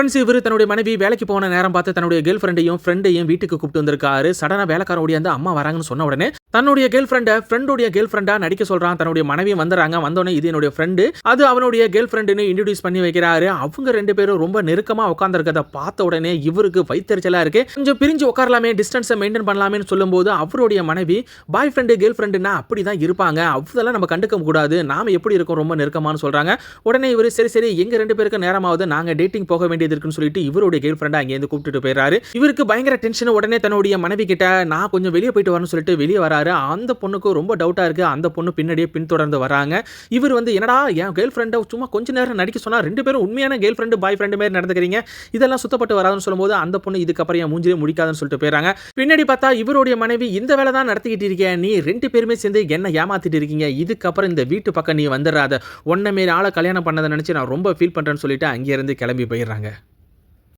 Friends இவர் தன்னுடைய மனைவி வேலைக்கு போன நேரம் பார்த்து தன்னுடைய கேர்ள் ஃப்ரெண்டையும் ஃப்ரெண்டையும் வீட்டுக்கு கூப்பிட்டு வந்திருக்காரு. சடனாக வேலைக்கார ஓடியாந்து அம்மா வராங்கன்னு சொன்ன உடனே தன்னுடைய கேர்ள் ஃப்ரெண்டை ஃப்ரெண்டோடைய கேர்ள் ஃப்ரெண்டா நடிக்க சொல்றான். தன்னுடைய மனைவி வந்துறாங்க. வந்தோடனே இது என்னுடைய ஃப்ரெண்டு அது அவனுடைய கேர்ள் ஃப்ரெண்டுன்னு இன்ட்ரடியூஸ் பண்ணி வைக்கிறாரு. அவங்க ரெண்டு பேரும் ரொம்ப நெருக்கமா உட்காந்துருக்கத பார்த்த உடனே இவருக்கு வைத்தறிச்சலா இருக்கு. கொஞ்சம் பிரிஞ்சு உட்காரலாமே டிஸ்டன்ஸை மெயின்டைன் பண்ணலாமே சொல்லும்போது அவருடைய மனைவி பாய் ஃப்ரெண்டு கேர்ள் ஃப்ரெண்டுனா அப்படி தான் இருப்பாங்க. அவதெல்லாம் நம்ம கண்டுக்க கூடாது. நாம எப்படி இருக்கோம்? ரொம்ப நெருக்கமானு சொல்றாங்க. உடனே இவர் சரி சரி எங்க ரெண்டு பேருக்கு நேரமாவது? நாங்க டேட்டிங் போக வேண்டியது இருக்குன்னு சொல்லிட்டு இவருடைய கேர்ள் ஃப்ரெண்டை அங்கேருந்து கூப்பிட்டு போயிடுறாரு. இவருக்கு பயங்கர டென்ஷன் உடனே தன்னுடைய மனைவி கிட்ட நான் கொஞ்சம் வெளியே போயிட்டு வரேன்னு சொல்லிட்டு வெளியே வராரு. அந்த பொண்ணுக்கு ரொம்ப டவுட்டா இருக்கு. அந்த பொண்ணு பின்னாடியே பின்தொடர்ந்து வராங்க. இவர் வந்து என்னடா என் கேர்ள் ஃப்ரெண்டை சும்மா கொஞ்ச நேரம் நடிக்க சொன்னா ரெண்டு பேரும் உண்மையான கேர்ள் ஃப்ரெண்டு பாய் ஃப்ரெண்டு மாதிரி நடந்துக்கிறீங்க. இதெல்லாம் சுத்தப்பட்டு வராதுன்னு சொல்லும்போது அந்த பொண்ணு இதுக்கப்புறம் என் மூஞ்சிலே முடிக்காதுன்னு சொல்லிட்டு போயிறாங்க பின்னாடி பார்த்தா இவருடைய மனைவி இந்த வேலை தான் நடத்திக்கிட்டு இருக்கேன் நீ ரெண்டு பேருமே சேர்ந்து என்ன ஏமாத்திட்டு இருக்கீங்க? இதுக்கப்புறம் இந்த வீட்டு பக்கம் நீ வந்துடுறாத. உன்னை மாரி ஆளை கல்யாணம் பண்ணதை நினச்சி நான் ரொம்ப ஃபீல் பண்ணுறேன்னு சொல்லிட்டு அங்கேருந்து கிளம்பி போயிடுறாங்க.